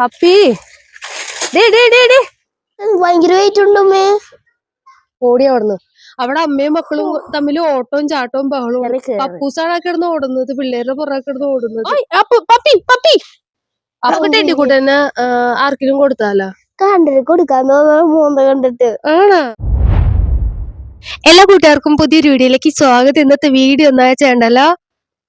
Puppy. ഭയങ്കര wait ഉണ്ടമ്മേ ഓടി അവിടുന്ന്. അവിടെ അമ്മയും മക്കളും തമ്മിൽ ഓട്ടവും ചാട്ടവും ബഹളവും. പപ്പൂസാണ് ആ കിടന്ന് ഓടുന്നത് പിള്ളേരുടെ പുറകെ കിടന്ന് ഓടുന്നത്. Puppy puppy. അപ്പൊ ടെഡിക്കുട്ടനെ ആർക്കെങ്കിലും കൊടുത്താലോ? കണ്ടിട്ട് കൊടുക്കാന്ന് മൂന്ന് കണ്ടിട്ട്. ആണോ. എല്ലാ കൂട്ടുകാർക്കും പുതിയൊരു വീഡിയോയിലേക്ക് സ്വാഗതം. ഇന്നത്തെ വീഡിയോ ഒന്നായ ചെയ്യണ്ടല്ലോ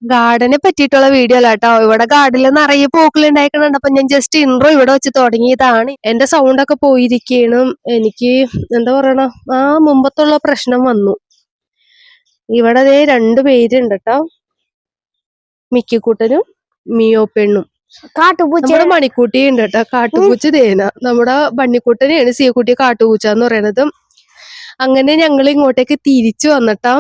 ഗാർഡനെ പറ്റിയിട്ടുള്ള വീഡിയോ അല്ല കേട്ടോ ഇവിടെ ഗാർഡനിൽ നിറയെ പൂക്കൾ ഉണ്ടായിക്കണുണ്ട്. അപ്പൊ ഞാൻ ജസ്റ്റ് ഇൻട്രോ ഇവിടെ വെച്ച് തുടങ്ങിയതാണ്. എന്റെ സൗണ്ട് ഒക്കെ പോയിരിക്കണം എനിക്ക് എന്താ പറയണ? ആ മുമ്പത്തുള്ള പ്രശ്നം വന്നു. ഇവിടെ ദേ രണ്ടു പേരുണ്ട് കേട്ടോ മിക്കിക്കുട്ടനും മിയോ പെണ്ണും നമ്മുടെ മണിക്കൂട്ടി ഉണ്ട് കേട്ടോ കാട്ടുപൂച്ച തേന നമ്മുടെ ബണ്ണിക്കുട്ടനെയാണ് സീക്കുട്ടി കാട്ടുപൂച്ച എന്ന് പറയണത് അങ്ങനെ ഞങ്ങൾ ഇങ്ങോട്ടേക്ക് തിരിച്ചു വന്നിട്ടാ.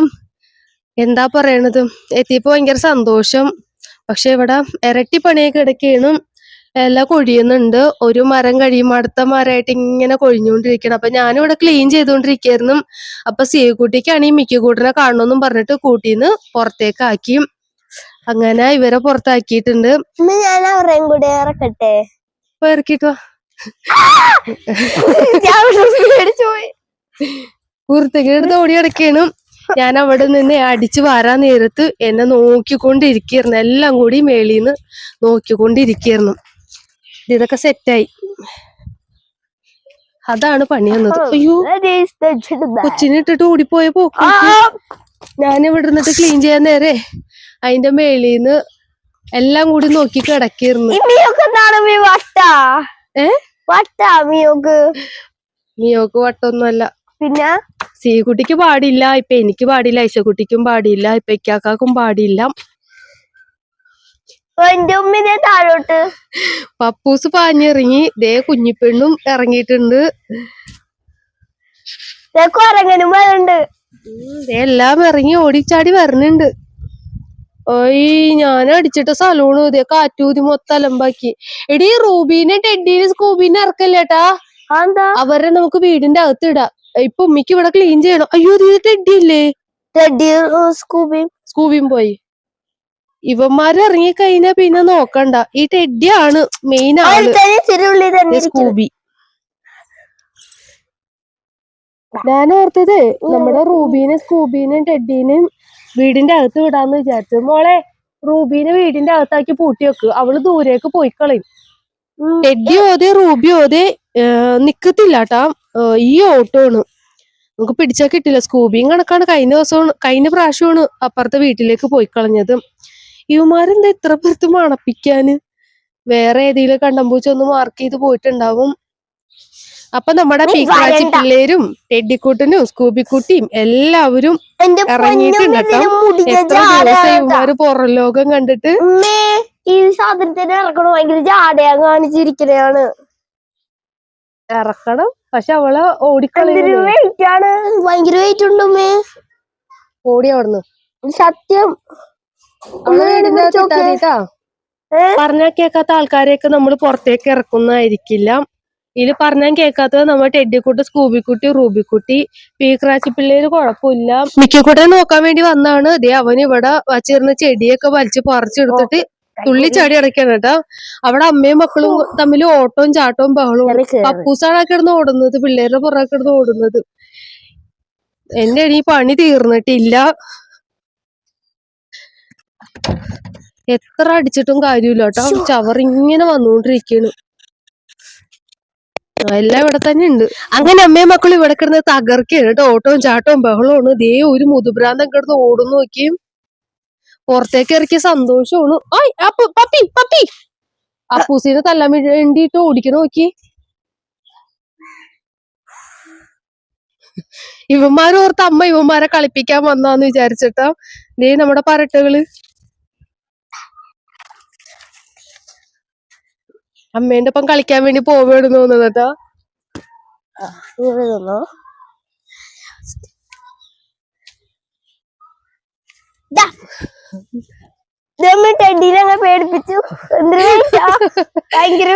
എന്താ പറയണത്? എത്തിയപ്പോ ഭയങ്കര സന്തോഷം. പക്ഷെ ഇവിടെ ഇരട്ടി പണിയൊക്കെ ഇടയ്ക്കാണ് എല്ലാം കൊഴിയുന്നുണ്ട്. ഒരു മരം കഴിയുമ്പോൾ അടുത്ത മരമായിട്ട് ഇങ്ങനെ കൊഴിഞ്ഞുകൊണ്ടിരിക്കണം. അപ്പൊ ഞാനിവിടെ ക്ലീൻ ചെയ്തുകൊണ്ടിരിക്കുകയായിരുന്നു. അപ്പൊ സിയക്കുട്ടിക്കാണ് ഈ മിക്കക്കൂട്ടിനെ കാണണമെന്നും പറഞ്ഞിട്ട് കൂട്ടിന്ന് പുറത്തേക്ക് ആക്കി അങ്ങനെ ഇവരെ പുറത്താക്കിയിട്ടുണ്ട്. ഞാൻ അവരെയും കൂടെ ഇറക്കട്ടെ? ഇപ്പൊ ഇറക്കിട്ട് ഓടി കിടക്കാണ് ഞാൻ അവിടെ നിന്ന് അടിച്ചു വാരാൻ നേരത്ത് എന്നെ നോക്കിക്കൊണ്ടിരിക്കുന്നു എല്ലാം കൂടി മേളിന്ന് നോക്കിക്കൊണ്ടിരിക്കുന്നു ഇതൊക്കെ സെറ്റായി അതാണ് പണി വന്നത്. അയ്യോ. കൊച്ചിനെ ഇട്ടിട്ട് ഓടിപ്പോയ പോക്ക് ഞാൻ ഇവിടെ നിന്നിട്ട് ക്ലീൻ ചെയ്യാൻ നേരെ അതിന്റെ മേളിന്ന് എല്ലാം കൂടി നോക്കി കിടക്കിയിരുന്നു മിയൊക്കെ ഏ? വട്ടൊന്നുമല്ല. പിന്നെ? സീകുട്ടിക്ക് പാടില്ല ഇപ്പൊ എനിക്ക് പാടില്ല ഐശക്കുട്ടിക്കും പാടില്ല ഇപ്പൊ ഇക്കാക്കും പാടില്ല. താഴോട്ട്. പപ്പൂസ് പാഞ്ഞിറങ്ങി ദേ കുഞ്ഞിപ്പെണ്ണും ഇറങ്ങിയിട്ടുണ്ട്. വരുന്നുണ്ട് എല്ലാം ഇറങ്ങി ഓടിച്ചാടി വരണുണ്ട്. ഓയ് ഞാൻ അടിച്ചിട്ട സലൂണ് ഇതേ കാറ്റൂതി മൊത്തം അലമ്പാക്കി. എടീ റൂബീനെ ടെഡീനെ സ്കൂബീനെ ഇറക്കല്ലേട്ടാ? അവരെ നമുക്ക് വീടിന്റെ അകത്ത് ഇടാം. ഇപ്പൊ ഉമ്മിക്ക് ഇവിടെ ക്ലീൻ ചെയ്യണം. അയ്യോ ഇത് ടെഡി അല്ലേ? ടെഡി സ്കൂബി സ്കൂബിയും പോയി. ഇവന്മാര് ഇറങ്ങി കഴിഞ്ഞാ പിന്നെ നോക്കണ്ട. ഈ മെയിൻ ആൾ. തിരുള്ളി തന്നെ ദേ സ്കൂബി ഞാൻ ഓർത്തത് നമ്മുടെ റൂബീനെ സ്കൂബീനെയും ടെഡീനെയും വീടിന്റെ അകത്ത് വിടാന്ന് വിചാരിച്ചു. മോളെ റൂബീനെ വീടിന്റെ അകത്താക്കി പൂട്ടി വെക്ക്. അവൾ ദൂരേക്ക് പോയിക്കളയും. കളയും ടെഡി ഓതെ റൂബി ഓതെ നിക്കത്തില്ല ട്ടാ. ഏഹ് ഈ ഓട്ടോണ്. നമുക്ക് പിടിച്ചാൽ കിട്ടില്ല. സ്കൂബിയും കണക്കാണ്. കഴിഞ്ഞ ദിവസമാണ് കഴിഞ്ഞ പ്രാവശ്യമാണ് അപ്പുറത്തെ വീട്ടിലേക്ക് പോയി കളഞ്ഞത് ഇവന്മാരെന്താ ഇത്ര പേർത്ത് മണപ്പിക്കാന്? വേറെ ഏതെങ്കിലും കണ്ടമ്പൂച്ച ഒന്ന് മാർക്ക് ചെയ്ത് പോയിട്ടുണ്ടാവും. അപ്പൊ നമ്മുടെ പീക്കാച്ചി. പിള്ളേരും ടെഡിക്കുട്ടനും സ്കൂബിക്കുട്ടിയും എല്ലാവരും ഇറങ്ങിയിട്ടുണ്ട് കേട്ടോ. എത്ര ദിവസം ഇവന്മാര് പുറം ലോകം കണ്ടിട്ട് ഈ സാധനത്തിന് ഇറക്കണം ഭയങ്കര ജാടയാ കാണിച്ചിരിക്കണയാണ് ഇറക്കണം. പക്ഷെ അവൾ ഓടിക്കളയാണ് ഭയങ്കര വെയിറ്റ് ഉണ്ട് ഉമ്മേ. ഓടി അവിടുന്ന്. സത്യം? പറഞ്ഞാൽ കേൾക്കാത്ത ആൾക്കാരെയൊക്കെ നമ്മൾ പുറത്തേക്ക് ഇറക്കുന്നതായിരിക്കില്ല. ഇതിൽ പറഞ്ഞാൽ കേൾക്കാത്തത് നമ്മൾ ടെഡിക്കുട്ടി സ്കൂബിക്കുട്ടി റൂബിക്കുട്ടി പീക്രാച്ചി പിള്ളേര് കുഴപ്പമില്ല. മിക്കക്കൂട്ടെ നോക്കാൻ വേണ്ടി വന്നാണ്. ഇതേ അവൻ ഇവിടെ വച്ചിരുന്ന ചെടിയൊക്കെ വലിച്ചു പറിച്ചെടുത്തിട്ട് തുള്ളി ചാടി അടക്കാണ് കേട്ടോ. അവിടെ അമ്മയും മക്കളും തമ്മിൽ ഓട്ടവും ചാട്ടവും ബഹളവും. പപ്പൂസാണ് കിടന്ന് ഓടുന്നത് പിള്ളേരുടെ പുറകെ കിടന്ന് ഓടുന്നത്. എന്റെ ഈ പണി തീർന്നിട്ടില്ല. എത്ര അടിച്ചിട്ടും കാര്യമില്ല കേട്ടോ. ചവറിങ്ങനെ വന്നുകൊണ്ടിരിക്കണ് എല്ലാം ഇവിടെ തന്നെ ഉണ്ട്. അങ്ങനെ അമ്മയും മക്കളും ഇവിടെ കിടന്ന് തകർക്കാണ് കേട്ടോ. ഓട്ടവും ചാട്ടവും ബഹളവും ദേ ഒരു മുതുഭ്രാന്തം കിടന്ന് ഓടുന്നു നോക്കിയും. പുറത്തേക്ക് ഇറക്കിയ സന്തോഷമാണ്. ഓയ് പപ്പി പപ്പി. അപ്പൂസിനെ തല്ലാൻ വേണ്ടിട്ട് ഓടിക്കണ നോക്കി. ഇവന്മാരോർത്ത് അമ്മ ഇവന്മാരെ കളിപ്പിക്കാൻ വന്നാന്ന് വിചാരിച്ചിട്ടാ. ദേ നമ്മുടെ പരട്ടകൾ. അമ്മേന്റെ ഒപ്പം കളിക്കാൻ വേണ്ടി പോവുകയാണ് തോന്നുന്നതാ ഇങ്ങനെ അങ്ങ് പേടിപ്പിച്ചു. ഭയങ്കര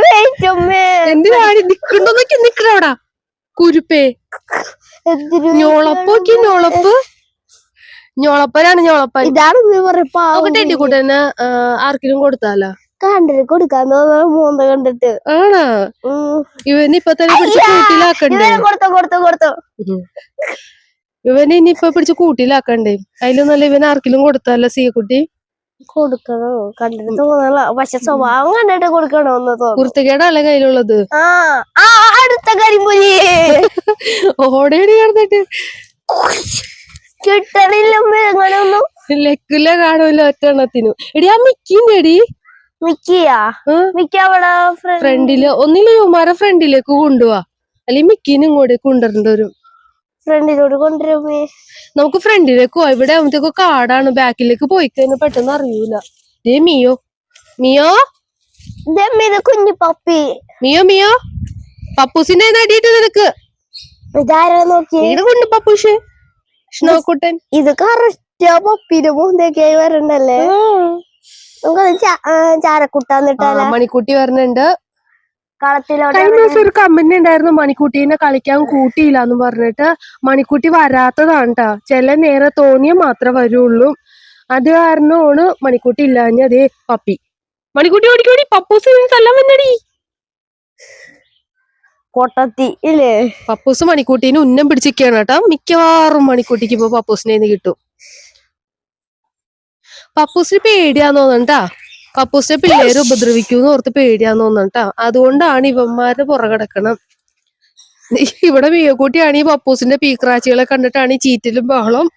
എന്തിനാണ് നിക്കണ്ടോന്നൊക്കെ നിക്കണവിടാ കുരുപ്പേ. എന്തൊരു ഞോളപ്പ് ഞോളപ്പനാണ് ഞോളപ്പൻ. ഇതാണ് ഉമ്മ കൂട്ടന് ആർക്കെങ്കിലും കൊടുത്താലോ? കണ്ടിട്ട് കൊടുക്കാൻ മൂന്ന് കണ്ടിട്ട്. ആണോ? തന്നെ പിടിച്ച് കൂട്ടിലാക്കണ്ടേ കൊടുത്തോ കൊടുത്തോ കൊടുത്തോ. ഇവന് ഇനിയിപ്പൊ പിടിച്ച് കൂട്ടിലാക്കണ്ടേ? അതിലും നല്ല ഇവൻ ആർക്കിലും കൊടുത്തല്ല സീക്കുട്ടി കൊടുക്കണോ? കണ്ടിട്ട് തോന്നല പക്ഷെ സ്വഭാവം കണ്ടിട്ട് കൊടുക്കണോന്ന് തോന്നുന്നു. കുർത്തക്കേടല്ല കയ്യിലുള്ളത്? അടുത്ത കരിമ്പുലി. ഓടേടി കിടന്നിട്ട് കിട്ടണില്ല ലെക്കില്ല കാണൂല ഒറ്റെണ്ണത്തിനും. എടി ആ മിക്കിന്റെ എടി മിക്കിയാ? മിക്ക അവിടെ ഫ്രണ്ടിൽ. ഒന്നില്ല യുമാരെ ഫ്രണ്ടിലേക്ക് കൊണ്ടുപോവാ അല്ലെങ്കിൽ മിക്കിനും കൂടെ കൊണ്ടുവരേണ്ടി വരും. ഫ്രണ്ടിലോട്ട് കൊണ്ടുവരുമേ നമുക്ക് ഫ്രണ്ടിലേക്ക് പോവാം. ഇവിടെ ആവുമ്പത്തേക്ക് കാടാണ്. ബാക്കിലേക്ക് പോയി കഴിഞ്ഞാൽ പെട്ടെന്ന് അറിയൂല. ദേ മിയോ. മിയോ? ഇതമ്മ കുഞ്ഞു പപ്പി. മിയോ മിയോ? പപ്പൂസിന്റെ നടിയിട്ട് നിനക്ക്. ഇതാരാ നോക്കി ഈടെ കൊണ്ട് പപ്പൂഷ്. ഷ്ണോക്കുട്ടൻ ഇത് കറക്റ്റ് പപ്പിന്റെ മൂന്നൊക്കെയായി വരണ്ടല്ലേ? നമുക്കത് ചാ- ആ, ചാരക്കുട്ടാന്നിട്ടാല ആ, മണിക്കുട്ടി വരണുണ്ട് കളത്തിലോട്ട് കഴിഞ്ഞ ദിവസം ഒരു കമന്റ് ഉണ്ടായിരുന്നു മണിക്കുട്ടീനെ കളിക്കാൻ കൂട്ടിയില്ല എന്ന് പറഞ്ഞിട്ട്. മണിക്കുട്ടി വരാത്തതാണ് ട്ടാ ചില നേരെ തോന്നിയ മാത്രമേ വരുള്ളൂ. അത് കാരണമാണ് മണിക്കുട്ടി ഇല്ലാഞ്ഞ അതേ പപ്പി. മണിക്കുട്ടി ഓടിക്കോടി പപ്പൂസ് തല്ലാൻ വന്നടി. കൊട്ടത്തി ഇല്ലേ? പപ്പൂസ് മണിക്കുട്ടീനെ ഉന്നം പിടിച്ചിരിക്കുകയാണ് കേട്ടോ. മിക്കവാറും മണിക്കുട്ടിക്ക് ഇപ്പൊ പപ്പൂസിനെ കിട്ടും. പപ്പൂസിന് പേടിയാന്ന് തോന്നണ്ടാ പപ്പൂസിനെ പിള്ളേര് ഉപദ്രവിക്കൂന്ന് ഓർത്ത് പേടിയാന്ന് തോന്നട്ടാ അതുകൊണ്ടാണ് ഇവന്മാരുടെ പുറകിടക്കണം ഇവിടെ മീയക്കൂട്ടിയാണ് ഈ പപ്പൂസിന്റെ പീക്രാച്ചികളെ കണ്ടിട്ടാണ് ഈ ചീറ്റലും ബഹളം.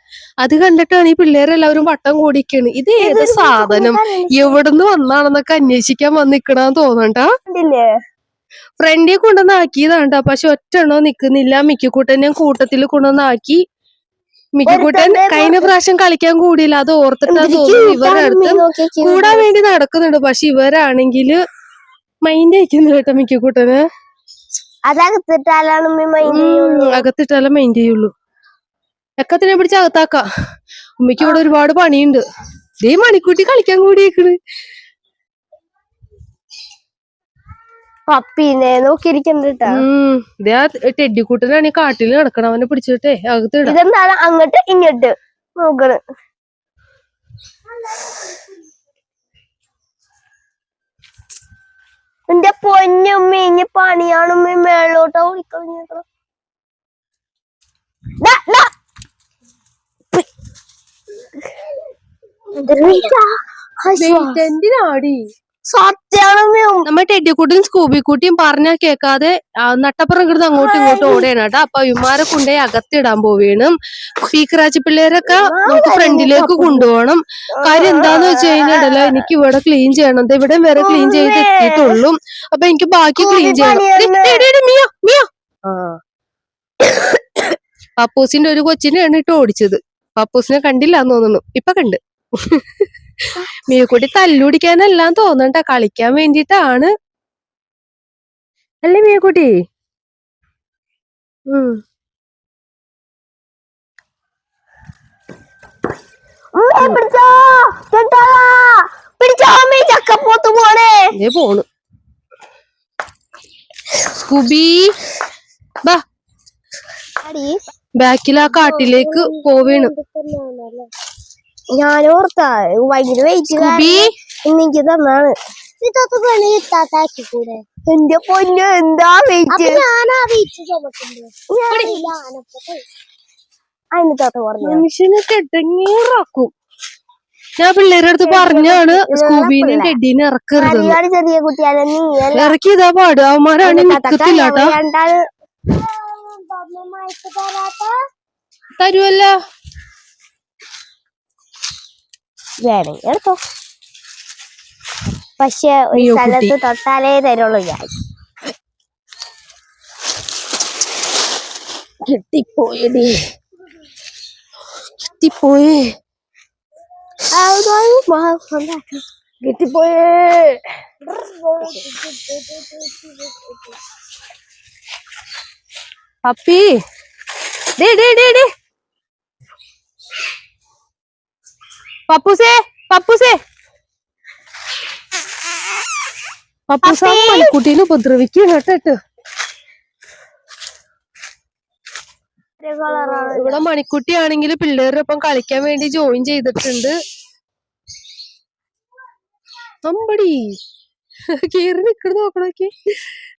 അത് കണ്ടിട്ടാണ് ഈ പിള്ളേരെല്ലാവരും വട്ടം കൂടിക്കാണ്. ഇത് ഏത് സാധനം? എവിടുന്ന് വന്നാണെന്നൊക്കെ അന്വേഷിക്കാൻ വന്നിക്കണാന്ന് തോന്നണ്ടാ ഫ്രണ്ടിയെ ഫ്രണ്ടിൽ കൊണ്ടുവന്ന് ആക്കിയതാണ്ടാ പക്ഷെ ഒറ്റണോ നിക്കുന്നില്ല. മിക്കക്കൂട്ടനെയും കൂട്ടത്തിൽ കൊണ്ടുവന്നാക്കി. ഒരുത്തന്റെ കഴിഞ്ഞ പ്രാവശ്യം കളിക്കാൻ കൂടിയില്ല. അത് ഓർത്തിട്ടാ തോന്നുന്നു ഇവരുടെ അടുത്ത് കൂടാൻ വേണ്ടി നടക്കുന്നുണ്ട്. പക്ഷെ ഇവരാണെങ്കിൽ മൈൻഡ് അയക്കുന്നു കേട്ടോ ഉം, അകത്തിട്ടാലേ മൈൻഡ് ചെയ്യുള്ളൂ. എക്കത്തിനെ പിടിച്ച് അകത്താക്ക. ഉമ്മയ്ക്ക് ഇവിടെ ഒരുപാട് പണിയുണ്ട്. ഇതേ മണിക്കൂട്ടി കളിക്കാൻ കൂടിയേക്കണ്. പപ്പീനെ നോക്കിയിരിക്കണ്ടാ ആ ടെഡിക്കുട്ടനാണ് ഈ കാട്ടിൽ നടക്കണം അവനെ പിടിച്ചിട്ടേ അകത്തിടാം ഇതെന്താണ്? അങ്ങോട്ട് ഇങ്ങോട്ട് നോക്കണ്. എന്റെ പൊന്നുമ്മ ഇനി പണിയാണുമ്മ മേളോട്ടാ ഓടിക്കളഞ്ഞേക്കണം. എന്തിനാടി സത്യാണുമ്മ നമ്മ ടെഡിക്കുട്ടിയും സ്കൂബിക്കുട്ടിയും പറഞ്ഞാൽ കേക്കാതെ ആ, നട്ടപ്പുറം കിടന്ന് അങ്ങോട്ടും ഇങ്ങോട്ടും ഓടുകയാണ് കേട്ടോ. അപ്പൊ ഇമാരെ കൊണ്ടുപോയി അകത്തിടാൻ പോവേണം. പീക്കറാച്ചി പിള്ളേരൊക്കെ നമുക്ക് ഫ്രണ്ടിലേക്ക് കൊണ്ടുപോകണം. കാര്യം എന്താന്ന് വെച്ച് കഴിഞ്ഞാൽ എനിക്ക് ഇവിടെ ക്ലീൻ ചെയ്യണം. ഇവിടെ വരെ ക്ലീൻ ചെയ്ത് എത്തിയിട്ടുള്ളൂ. അപ്പൊ എനിക്ക് ബാക്കി ക്ലീൻ ചെയ്യണം. മിയ മിയ. ആ. പപ്പൂസിന്റെ ഒരു കൊച്ചിനെയാണ് ഇട്ട് ഓടിച്ചത്. പപ്പൂസിനെ കണ്ടില്ല എന്ന് തോന്നുന്നു. ഇപ്പൊ കണ്ട്. മിയക്കുട്ടി തല്ലുടിക്കാനെല്ലാം തോന്നണ്ട. കളിക്കാൻ വേണ്ടിട്ടാണ് അല്ലേ മിയക്കുട്ടി ബാക്കിലാ പോണു. സ്കൂബി ബാ. ബാക്കിൽ ആ കാട്ടിലേക്ക് പോവേണ്. ഞാൻ ഓർത്താ ഭയങ്കര വെയിറ്റ് എനിക്ക് തന്നാണ്. എന്റെ പൊന്നു എന്താ വെയിറ്റ് അതിന് താത്ത പറഞ്ഞു ഞാൻ പിള്ളേരുടെ അടുത്ത് പറഞ്ഞാണ് സ്കൂബീനെ ടെഡീനെ ഇറക്കരുത് ചെറിയ കുട്ടിയാണ് ഇറക്കിയതാ പാട്. അവന്മാരാണ് നിക്കത്തില്ല കേട്ടാ. വേണമെങ്കിൽ എടുത്തോ പക്ഷെ ഒരു സ്ഥലത്ത് തൊട്ടാലേ തരുള്ളൂ ഞാൻ. കിട്ടിപ്പോയടി കിട്ടിപ്പോയേ. കിട്ടിപ്പോയേ. പപ്പി. ഡേ ഡേ ഡേ ഡേ പപ്പൂസേ പപ്പൂസേ. പപ്പൂസ മണിക്കുട്ടീനെ ഉപദ്രവിക്കും കേട്ടോ ഇവിടെ മണിക്കുട്ടി ആണെങ്കിൽ പിള്ളേരുടെ ഒപ്പം കളിക്കാൻ വേണ്ടി ജോയിൻ ചെയ്തിട്ടുണ്ട്. അമ്പടി. കേറി നിക്കണ നോക്കണോക്കി